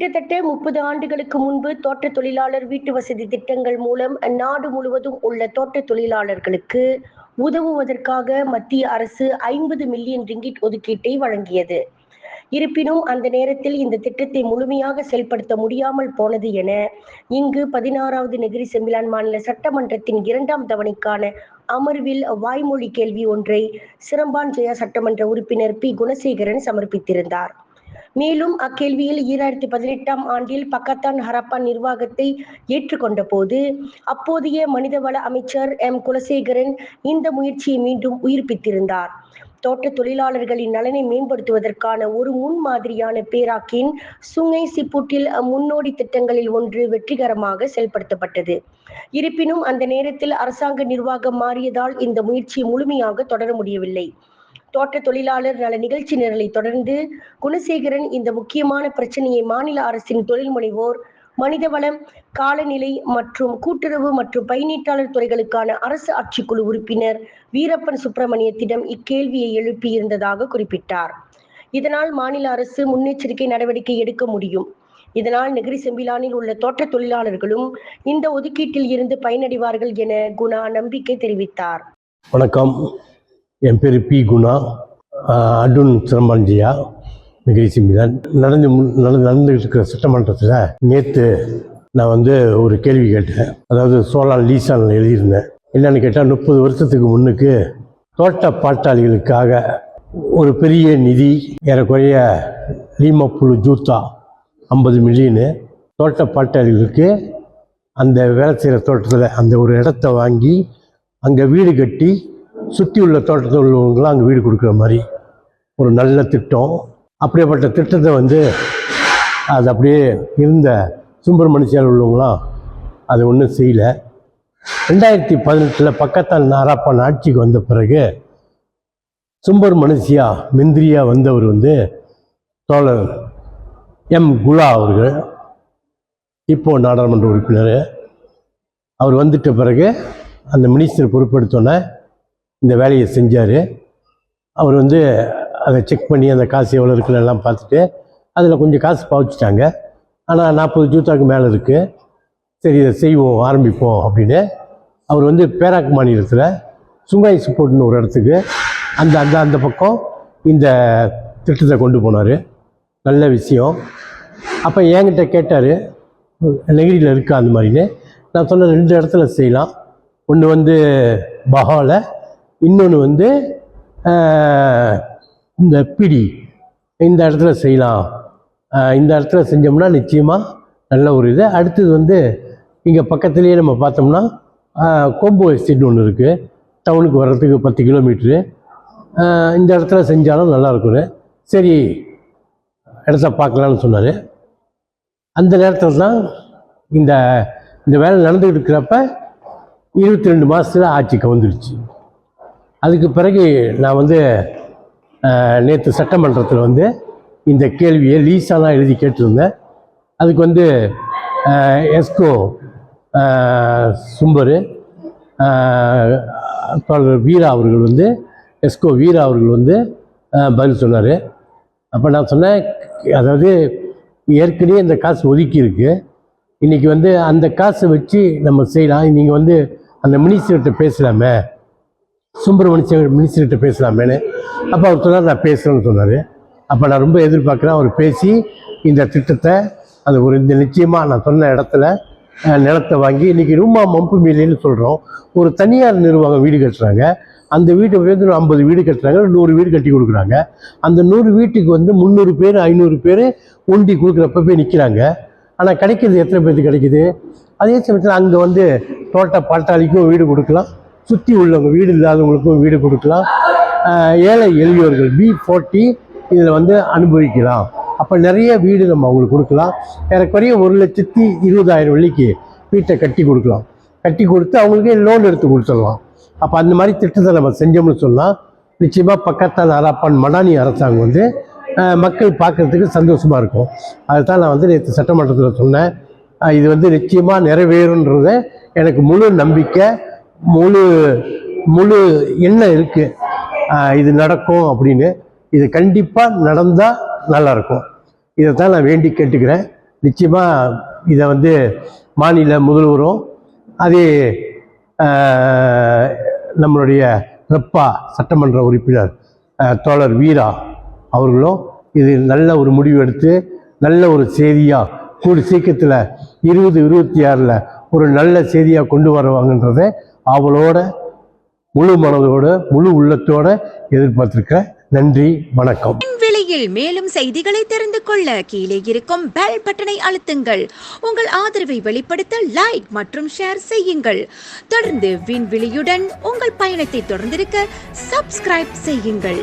கிட்டத்தட்ட முப்பது ஆண்டுகளுக்கு முன்பு தோட்ட தொழிலாளர் வீட்டு வசதி திட்டங்கள் மூலம் நாடு முழுவதும் உள்ள தோட்ட தொழிலாளர்களுக்கு உதவுவதற்காக மத்திய அரசு ஐம்பது மில்லியன் ரிங்கிட் ஒதுக்கீட்டை வழங்கியது. இருப்பினும் அந்த நேரத்தில் இந்த திட்டத்தை முழுமையாக செயல்படுத்த முடியாமல் போனது என இங்கு பதினாறாவது நெகிரி செம்பிலான் மாநில சட்டமன்றத்தின் இரண்டாம் தவணைக்கான அமர்வில் வாய்மொழி கேள்வி ஒன்றை சிரம்பான் ஜெயா சட்டமன்ற உறுப்பினர் பி. குணசேகரன் சமர்ப்பித்திருந்தார். மேலும் அக்கேள்வியில் ஈராயிரத்தி பதினெட்டாம் ஆண்டில் பக்கத்தான் ஹரப்பா நிர்வாகத்தை ஏற்றுக்கொண்ட போது அப்போதைய மனிதவள அமைச்சர் எம். குலசேகரன் இந்த முயற்சியை மீண்டும் உயிர்ப்பித்திருந்தார். தோட்ட தொழிலாளர்களின் நலனை மேம்படுத்துவதற்கான ஒரு முன்மாதிரியான பேராக்கின் சுங்கை சிப்புட்டில் முன்னோடி திட்டங்களில் ஒன்று வெற்றிகரமாக செயல்படுத்தப்பட்டது. இருப்பினும் அந்த நேரத்தில் அரசாங்க நிர்வாகம் மாறியதால் இந்த முயற்சி முழுமையாக தொடர முடியவில்லை. தோட்ட தொழிலாளர் நல நிகழ்ச்சி நிரலை தொடர்ந்து குணசேகரன் இந்த முக்கியமான பிரச்சனையை மாநில அரசின் தொழில் முனைவோர் மனிதவளம் காலநிலை மற்றும் கூட்டுறவு மற்றும் பயனீட்டாளர் துறைகளுக்கான அரசு ஆட்சிக்குழு உறுப்பினர் வீரப்பன் சுப்பிரமணியத்திடம் இக்கேள்வியை எழுப்பியிருந்ததாக குறிப்பிட்டார். இதனால் மாநில அரசு முன்னெச்சரிக்கை நடவடிக்கை எடுக்க முடியும். இதனால் நெகிரி செம்பிலானில் உள்ள தோட்ட தொழிலாளர்களும் இந்த ஒதுக்கீட்டில் இருந்து பயனடைவார்கள் என குணா நம்பிக்கை தெரிவித்தார். வணக்கம். என் பேர் பி குணா. ஆஹ் அட்டுன் சிரம்பாஞ்சியா நெகிரி சிம்பிதான். நடந்து முன்- நடந்து நடந்துகிட்டு இருக்கிற சட்டமன்றத்தில் நேற்று நான் வந்து ஒரு கேள்வி கேட்டேன். அதாவது சோலான் லீசான் எழுதியிருந்தேன். என்னென்னு கேட்டால் முப்பது வருஷத்துக்கு முன்னுக்கு தோட்ட பாட்டாளிகளுக்காக ஒரு பெரிய நிதி ஏறக்குறைய லீமப்புழு ஜூத்தா ஐம்பது மில்லியனு தோட்ட பாட்டாளிகளுக்கு அந்த வேலை செய்கிற தோட்டத்தில் அந்த ஒரு இடத்த வாங்கி அங்கே வீடு கட்டி சுற்றி உள்ள தோட்டத்தில் உள்ளவங்களாம் அங்கே வீடு கொடுக்குற மாதிரி ஒரு நல்ல திட்டம். அப்படியேப்பட்ட திட்டத்தை வந்து அது அப்படியே இருந்த சும்பர் உள்ளவங்களாம் அது ஒன்றும் செய்யலை. ரெண்டாயிரத்தி பதினெட்டில் பக்கத்தால் நாராப்பான் ஆட்சிக்கு வந்த பிறகு சும்பர் மனுஷியா மிந்திரியா வந்தவர் வந்து தோழர் எம் குலா அவர்கள் இப்போ நாடாளுமன்ற உறுப்பினர். அவர் வந்துட்ட பிறகு அந்த மினிஸ்டர் பொறுப்பெடுத்தோன்னே இந்த வேலையை செஞ்சார். அவர் வந்து அதை செக் பண்ணி அந்த காசு எவ்வளோ இருக்குன்னு எல்லாம் பார்த்துட்டு அதில் கொஞ்சம் காசு பாவிச்சிட்டாங்க. ஆனால் நாற்பது ஜூத்தாக்கு மேலே இருக்குது சரி இதை செய்வோம் ஆரம்பிப்போம் அப்படின்னு அவர் வந்து பேராக் மாநிலத்தில் சுங்காய் சுப்போர்ட்னு ஒரு இடத்துக்கு அந்த அந்த அந்த பக்கம் இந்த திட்டத்தை கொண்டு போனார். நல்ல விஷயம். அப்போ என்கிட்ட கேட்டார் நெகிரியில் இருக்கா அந்த மாதிரின்னு. நான் சொன்ன ரெண்டு இடத்துல செய்யலாம். ஒன்று வந்து பஹாவில் இன்னொன்று வந்து இந்த பிடி இந்த இடத்துல செய்யலாம். இந்த இடத்துல செஞ்சோம்னா நிச்சயமாக நல்ல ஒரு இது. அடுத்தது வந்து இங்கே பக்கத்துலேயே நம்ம பார்த்தோம்னா ஆஹ், கோம்போ எஸ்டேட் ஒன்று இருக்குது டவுனுக்கு வர்றதுக்கு பத்து கிலோமீட்ரு இந்த இடத்துல செஞ்சாலும் நல்லாயிருக்கும் சரி இடத்த பார்க்கலான்னு சொன்னார். அந்த நேரத்தில் தான் இந்த இந்த வேலை நடந்துக்கிட்டு இருக்கிறப்ப இருபத்தி ரெண்டு மாதத்தில் ஆட்சிக்கு வந்துடுச்சு அதுக்கு பிறகு நான் வந்து நேற்று சட்டமன்றத்தில் வந்து இந்த கேள்வியை லீஸாலாம் எழுதி கேட்டிருந்தேன். அதுக்கு வந்து எஸ்கோ சும்பரு ஆஹ், தோழர் வீரா அவர்கள் வந்து எஸ்கோ வீரா அவர்கள் வந்து பதில் சொன்னார். அப்போ நான் சொன்னேன் அதாவது ஏற்கனவே இந்த காசு ஒதுக்கியிருக்கு. இன்றைக்கி வந்து அந்த காசை வச்சு நம்ம செய்யலாம். நீங்கள் வந்து அந்த மினிஸ்டர்கிட்ட பேசலாமே. சுப்பிரமணிய மினிஸ்டர்கிட்ட பேசலாமேனு அப்போ அவர் சொன்னார் நான் பேசுகிறேன்னு சொன்னார். அப்போ நான் ரொம்ப எதிர்பார்க்குறேன் அவர் பேசி இந்த திட்டத்தை அந்த ஒரு இந்த நிச்சயமாக நான் சொன்ன இடத்துல நிலத்தை வாங்கி இன்றைக்கி ரூமா மம்பு மீலின்னு சொல்கிறோம் ஒரு தனியார் நிறுவனம் வீடு கட்டுறாங்க. அந்த வீட்டை வந்து ஐம்பது வீடு கட்டுறாங்க நூறு வீடு கட்டி கொடுக்குறாங்க. அந்த நூறு வீட்டுக்கு வந்து முந்நூறு பேர் ஐநூறு பேர் உண்டி கொடுக்குறப்ப போய் நிற்கிறாங்க ஆனால் கிடைக்கிறது எத்தனை பேருக்கு கிடைக்குது? அதே சமயத்தில் அங்கே வந்து தோட்ட பாட்டாளிக்கும் வீடு கொடுக்கலாம். சுற்றி உள்ளவங்க வீடு இல்லாதவங்களுக்கும் வீடு கொடுக்கலாம். ஏழை எளியோர்கள் பி ஃபோர்ட்டி இதில் வந்து அனுபவிக்கலாம். அப்போ நிறைய வீடு நம்ம அவங்களுக்கு கொடுக்கலாம். ஏறக்குறைய ஒரு லட்சத்தி இருபதாயிரம் வெள்ளிக்கு வீட்டை கட்டி கொடுக்கலாம். கட்டி கொடுத்து அவங்களுக்கு லோன் எடுத்து கொடுத்துடலாம். அப்போ அந்த மாதிரி திட்டத்தை நம்ம செஞ்சோம்னு சொன்னால் நிச்சயமாக பக்கத்தால் அராப்பான் மடானி அரசாங்கம் வந்து மக்கள் பார்க்கறதுக்கு சந்தோஷமாக இருக்கும். அதுதான் நான் வந்து நேற்று சட்டமன்றத்தில் சொன்னேன். இது வந்து நிச்சயமாக நிறைவேறுன்றத எனக்கு முழு நம்பிக்கை முழு முழு எண்ணம் இருக்குது இது நடக்கும் அப்படின்னு. இது கண்டிப்பாக நடந்தால் நல்லாயிருக்கும் இதை தான் நான் வேண்டி கேட்டுக்கிறேன். நிச்சயமாக இதை வந்து மாநில முதல்வரும் அதே நம்மளுடைய ரெப்பா சட்டமன்ற உறுப்பினர் தோழர் வீரா அவர்களும் இது நல்ல ஒரு முடிவு எடுத்து நல்ல ஒரு செய்தியாக கூடி சீக்கிரத்தில் இருபது இருபத்தி ஆறில் ஒரு நல்ல செய்தியாக கொண்டு வருவாங்கன்றதை ஆவலோட முழு மனதோட முழு உள்ளத்தோட எதிர்பார்த்திருக்க நன்றி வணக்கம். விலையில் மேலும் செய்திகளை தெரிந்து கொள்ள கீழே இருக்கும் பெல் பட்டனை அழுத்துங்கள். உங்கள் ஆதரவை வெளிப்படுத்த லைக் மற்றும் ஷேர் செய்யுங்கள். தொடர்ந்து விண்வெளியுடன் உங்கள் பயணத்தை தொடர்ந்திருக்க சப்ஸ்கிரைப் செய்யுங்கள்.